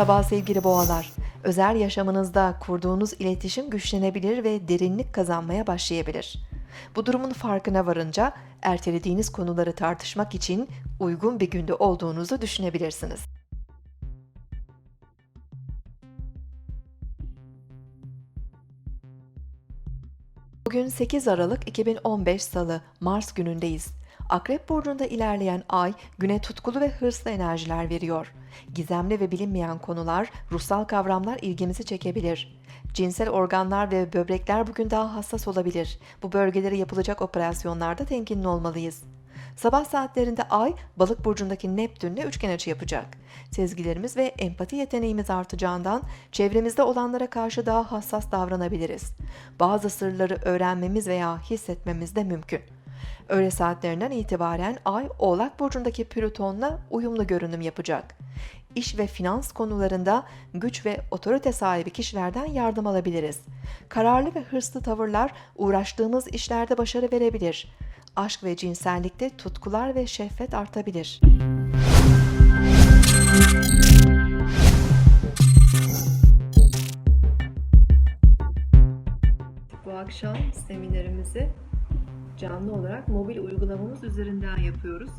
Merhaba sevgili boğalar. Özel yaşamınızda kurduğunuz iletişim güçlenebilir ve derinlik kazanmaya başlayabilir. Bu durumun farkına varınca ertelediğiniz konuları tartışmak için uygun bir günde olduğunuzu düşünebilirsiniz. Bugün 8 Aralık 2015 Salı, Mars günündeyiz. Akrep burcunda ilerleyen ay güne tutkulu ve hırslı enerjiler veriyor. Gizemli ve bilinmeyen konular, ruhsal kavramlar ilgimizi çekebilir. Cinsel organlar ve böbrekler bugün daha hassas olabilir. Bu bölgelere yapılacak operasyonlarda temkinli olmalıyız. Sabah saatlerinde Ay, Balık burcundaki Neptün'le üçgen açı yapacak. Sezgilerimiz ve empati yeteneğimiz artacağından çevremizde olanlara karşı daha hassas davranabiliriz. Bazı sırları öğrenmemiz veya hissetmemiz de mümkün. Öğle saatlerinden itibaren Ay, Oğlak burcundaki Plüton'la uyumlu görünüm yapacak. İş ve finans konularında güç ve otorite sahibi kişilerden yardım alabiliriz. Kararlı ve hırslı tavırlar uğraştığımız işlerde başarı verebilir. Aşk ve cinsellikte tutkular ve şehvet artabilir. Bu akşam seminerimizi canlı olarak mobil uygulamamız üzerinden yapıyoruz.